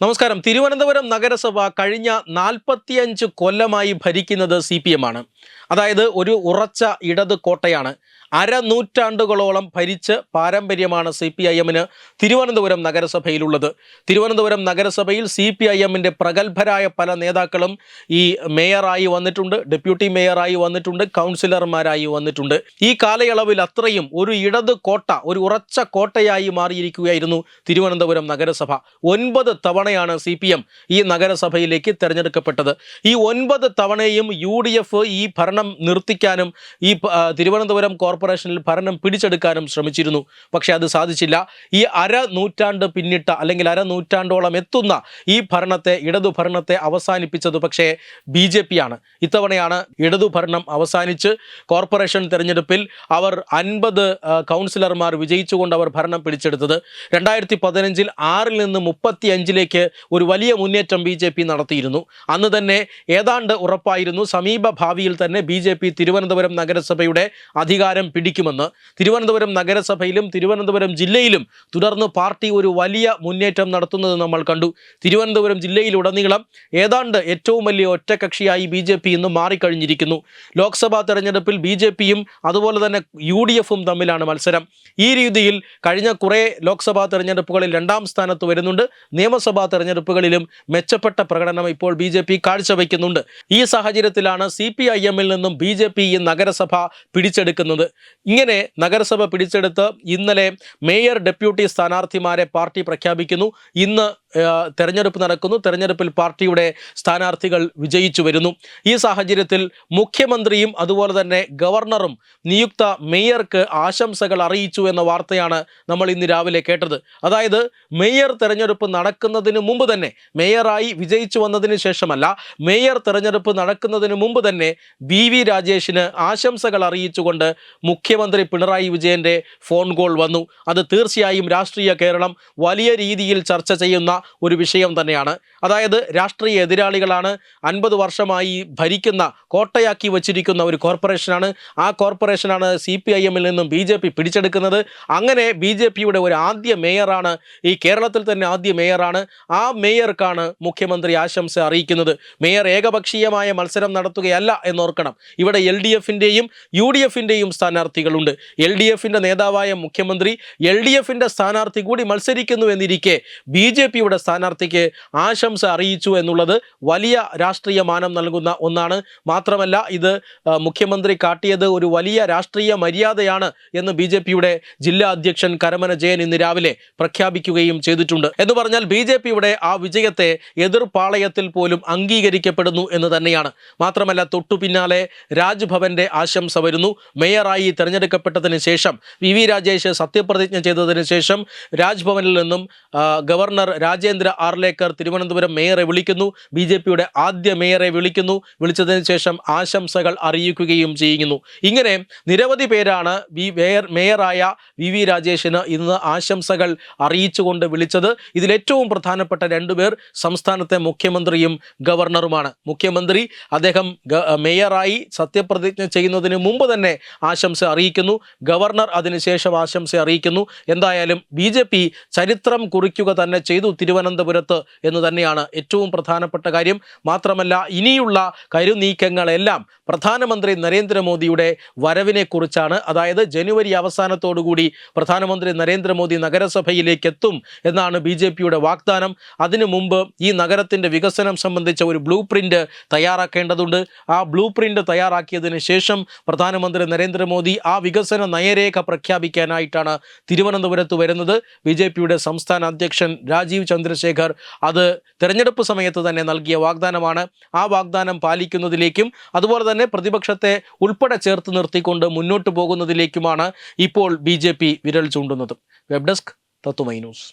നമസ്കാരം. തിരുവനന്തപുരം നഗരസഭ കഴിഞ്ഞ നാൽപ്പത്തിയഞ്ച് കൊല്ലമായി ഭരിക്കുന്നത് സി പി എം ആണ്. അതായത് ഒരു ഉറച്ച ഇടത് കോട്ടയാണ്. അരനൂറ്റാണ്ടുകളോളം ഭരിച്ച് പാരമ്പര്യമാണ് സി പി ഐ എമ്മിന് തിരുവനന്തപുരം നഗരസഭയിലുള്ളത്. തിരുവനന്തപുരം നഗരസഭയിൽ സി പി ഐ എമ്മിന്റെ പ്രഗത്ഭരായ പല നേതാക്കളും ഈ മേയറായി വന്നിട്ടുണ്ട്. ഡെപ്യൂട്ടി മേയറായി വന്നിട്ടുണ്ട്. കൗൺസിലർമാരായി വന്നിട്ടുണ്ട്. ഈ കാലയളവിൽ അത്രയും ഒരു ഇടത് കോട്ട ഒരു ഉറച്ച കോട്ടയായി മാറിയിരിക്കുകയായിരുന്നു തിരുവനന്തപുരം നഗരസഭ. ഒൻപത് തവണയാണ് സി പി എം ഈ നഗരസഭയിലേക്ക് തെരഞ്ഞെടുക്കപ്പെട്ടത്. ഈ ഒൻപത് തവണയും യു ഡി എഫ് ഈ ഭരണം നിർത്തിക്കാനും ഈ തിരുവനന്തപുരം കോർപ്പറേഷനിൽ ഭരണം പിടിച്ചെടുക്കാനും ശ്രമിച്ചിരുന്നു. പക്ഷെ അത് സാധിച്ചില്ല. ഈ അര നൂറ്റാണ്ട് പിന്നിട്ട അല്ലെങ്കിൽ അര നൂറ്റാണ്ടോളം എത്തുന്ന ഈ ഭരണത്തെ ഇടതു ഭരണത്തെ അവസാനിപ്പിച്ചത് പക്ഷേ ബി ജെ പി ആണ് ഇത്തവണയാണ് ഇടതു ഭരണം അവസാനിച്ച് കോർപ്പറേഷൻ തെരഞ്ഞെടുപ്പിൽ അവർ അൻപത് കൗൺസിലർമാർ വിജയിച്ചുകൊണ്ട് അവർ ഭരണം പിടിച്ചെടുത്തത്. രണ്ടായിരത്തി പതിനഞ്ചിൽ ആറിൽ നിന്ന് മുപ്പത്തി അഞ്ചിലേക്ക് ഒരു വലിയ മുന്നേറ്റം ബി ജെ പി നടത്തിയിരുന്നു. അന്ന് തന്നെ ഏതാണ്ട് ഉറപ്പായിരുന്നു സമീപ ഭാവിയിൽ തന്നെ ബി ജെ പി തിരുവനന്തപുരം നഗരസഭയുടെ അധികാരം പിടിക്കുമെന്ന്. തിരുവനന്തപുരം നഗരസഭയിലും തിരുവനന്തപുരം ജില്ലയിലും തുടർന്ന് പാർട്ടി ഒരു വലിയ മുന്നേറ്റം നടത്തുന്നത് നമ്മൾ കണ്ടു. തിരുവനന്തപുരം ജില്ലയിലുടനീളം ഏതാണ്ട് ഏറ്റവും വലിയ ഒറ്റകക്ഷിയായി ബി ജെ പി ഇന്ന് മാറിക്കഴിഞ്ഞിരിക്കുന്നു. ലോക്സഭാ തെരഞ്ഞെടുപ്പിൽ ബി ജെ പിയും അതുപോലെ തന്നെ യു ഡി എഫും തമ്മിലാണ് മത്സരം. ഈ രീതിയിൽ കഴിഞ്ഞ കുറേ ലോക്സഭാ തെരഞ്ഞെടുപ്പുകളിൽ രണ്ടാം സ്ഥാനത്ത് വരുന്നുണ്ട്. നിയമസഭാ തെരഞ്ഞെടുപ്പുകളിലും മെച്ചപ്പെട്ട പ്രകടനം ഇപ്പോൾ ബി ജെ പി കാഴ്ചവെക്കുന്നുണ്ട്. ഈ സാഹചര്യത്തിലാണ് സി പി ഐ എമ്മിൽ നിന്നും ബി ജെ പി ഈ നഗരസഭ പിടിച്ചെടുക്കുന്നത്. ഇങ്ങനെ നഗരസഭ പിടിച്ചെടുത്ത് ഇന്നലെ മേയർ ഡെപ്യൂട്ടി സ്ഥാനാർത്ഥിമാരെ പാർട്ടി പ്രഖ്യാപിക്കുന്നു. ഇന്ന് തെരഞ്ഞെടുപ്പ് നടക്കുന്നു. തെരഞ്ഞെടുപ്പിൽ പാർട്ടിയുടെ സ്ഥാനാർത്ഥികൾ വിജയിച്ചു വരുന്നു. ഈ സാഹചര്യത്തിൽ മുഖ്യമന്ത്രിയും അതുപോലെ തന്നെ ഗവർണറും നിയുക്ത മേയർക്ക് ആശംസകൾ അറിയിച്ചു എന്ന വാർത്തയാണ് നമ്മൾ ഇന്ന് രാവിലെ കേട്ടത്. അതായത് മേയർ തെരഞ്ഞെടുപ്പ് നടക്കുന്നതിന് മുമ്പ് തന്നെ മേയറായി വിജയിച്ചു വന്നതിന് ശേഷമല്ല മേയർ തെരഞ്ഞെടുപ്പ് നടക്കുന്നതിന് മുമ്പ് തന്നെ ബി വി. രാജേഷിന് ആശംസകൾ അറിയിച്ചുകൊണ്ട് മുഖ്യമന്ത്രി പിണറായി വിജയന്റെ ഫോൺ കോൾ വന്നു. അത് തീർച്ചയായും രാഷ്ട്രീയ കേരളം വലിയ രീതിയിൽ ചർച്ച ചെയ്യുന്ന ഒരു വിഷയം തന്നെയാണ്. അതായത് രാഷ്ട്രീയ എതിരാളികളാണ് അൻപത് വർഷമായി ഭരിക്കുന്ന കോട്ടയാക്കി വച്ചിരിക്കുന്ന ഒരു കോർപ്പറേഷനാണ്. ആ കോർപ്പറേഷനാണ് സി പി ഐ എമ്മിൽ നിന്നും ബി ജെ പി പിടിച്ചെടുക്കുന്നത്. അങ്ങനെ ബി ജെ പിയുടെ ഒരു ആദ്യ മേയറാണ് ഈ കേരളത്തിൽ തന്നെ ആദ്യ മേയറാണ് ആ മേയർക്കാണ് മുഖ്യമന്ത്രി ആശംസ അറിയിക്കുന്നത്. മേയർ ഏകപക്ഷീയമായ മത്സരം നടത്തുകയല്ല എന്നോർക്കണം. ഇവിടെ എൽ ഡി എഫിന്റെയും യു ഡി എഫിന്റെയും സ്ഥാനാർത്ഥികളുണ്ട്. എൽ ഡി എഫിന്റെ നേതാവായ മുഖ്യമന്ത്രി എൽ ഡി എഫിന്റെ സ്ഥാനാർത്ഥി കൂടി മത്സരിക്കുന്നു എന്നിരിക്കെ ബി ജെ പിയുടെ സ്ഥാനാർത്ഥിക്ക് ആശംസ അറിയിച്ചു എന്നുള്ളത് വലിയ രാഷ്ട്രീയ മാനം നൽകുന്ന ഒന്നാണ്. മാത്രമല്ല ഇത് മുഖ്യമന്ത്രി കാട്ടിയത് ഒരു വലിയ രാഷ്ട്രീയ മര്യാദയാണ് എന്ന് ബി ജെ പിയുടെ ജില്ലാ അധ്യക്ഷൻ കരമന ജയൻ ഇന്ന് രാവിലെ പ്രഖ്യാപിക്കുകയും ചെയ്തിട്ടുണ്ട്. എന്ന് പറഞ്ഞാൽ ബി ജെ പിയുടെ ആ വിജയത്തെ എതിർപാളയത്തിൽ പോലും അംഗീകരിക്കപ്പെടുന്നു എന്ന് തന്നെയാണ്. മാത്രമല്ല തൊട്ടു പിന്നാലെ രാജ്ഭവന്റെ ആശംസ വരുന്നു. മേയറായി തെരഞ്ഞെടുക്കപ്പെട്ടതിന് ശേഷം വി രാജേഷ് സത്യപ്രതിജ്ഞ ചെയ്തതിന് ശേഷം രാജ്ഭവനിൽ നിന്നും ഗവർണർ ഗവർണർ രാജേന്ദ്ര ആർലേക്കർ തിരുവനന്തപുരം മേയറെ വിളിക്കുന്നു. ബി ജെ പിയുടെ ആദ്യ മേയറെ വിളിക്കുന്നു. വിളിച്ചതിന് ശേഷം ആശംസകൾ അറിയിക്കുകയും ചെയ്യുന്നു. ഇങ്ങനെ നിരവധി പേരാണ് വി മേയർ മേയറായ വി വി രാജേഷിന് ഇന്ന് ആശംസകൾ അറിയിച്ചുകൊണ്ട് വിളിച്ചത്. ഇതിലേറ്റവും പ്രധാനപ്പെട്ട രണ്ടുപേർ സംസ്ഥാനത്തെ മുഖ്യമന്ത്രിയും ഗവർണറുമാണ്. മുഖ്യമന്ത്രി അദ്ദേഹം മേയറായി സത്യപ്രതിജ്ഞ ചെയ്യുന്നതിന് മുമ്പ് തന്നെ ആശംസ അറിയിക്കുന്നു. ഗവർണർ അതിനുശേഷം ആശംസ അറിയിക്കുന്നു. എന്തായാലും ബി ചരിത്രം കുറിക്കുക തന്നെ ചെയ്തു. തിരുവനന്തപുരത്ത് എന്ന് തന്നെയാണ് ഏറ്റവും പ്രധാനപ്പെട്ട കാര്യം. മാത്രമല്ല ഇനിയുള്ള കരുനീക്കങ്ങളെല്ലാം പ്രധാനമന്ത്രി നരേന്ദ്രമോദിയുടെ വരവിനെ കുറിച്ചാണ് അതായത് ജനുവരി അവസാനത്തോടുകൂടി പ്രധാനമന്ത്രി നരേന്ദ്രമോദി നഗരസഭയിലേക്ക് എത്തും എന്നാണ് ബി ജെ പിയുടെ വാഗ്ദാനം. അതിനു മുമ്പ് ഈ നഗരത്തിന്റെ വികസനം സംബന്ധിച്ച ഒരു ബ്ലൂ പ്രിന്റ് തയ്യാറാക്കേണ്ടതുണ്ട്. ആ ബ്ലൂ പ്രിന്റ് തയ്യാറാക്കിയതിന് ശേഷം പ്രധാനമന്ത്രി നരേന്ദ്രമോദി ആ വികസന നയരേഖ പ്രഖ്യാപിക്കാനായിട്ടാണ് തിരുവനന്തപുരത്ത് വരുന്നത്. ബി സംസ്ഥാന അധ്യക്ഷൻ രാജീവ് ചന്ദ്രശേഖർ അത് തെരഞ്ഞെടുപ്പ് സമയത്ത് തന്നെ നൽകിയ വാഗ്ദാനമാണ്. ആ വാഗ്ദാനം പാലിക്കുന്നതിലേക്കും അതുപോലെ തന്നെ പ്രതിപക്ഷത്തെ ഉൾപ്പെടെ ചേർത്ത് നിർത്തിക്കൊണ്ട് മുന്നോട്ട് പോകുന്നതിലേക്കുമാണ് ഇപ്പോൾ ബി വിരൽ ചൂണ്ടുന്നത്. Web desk Tatwamayi news.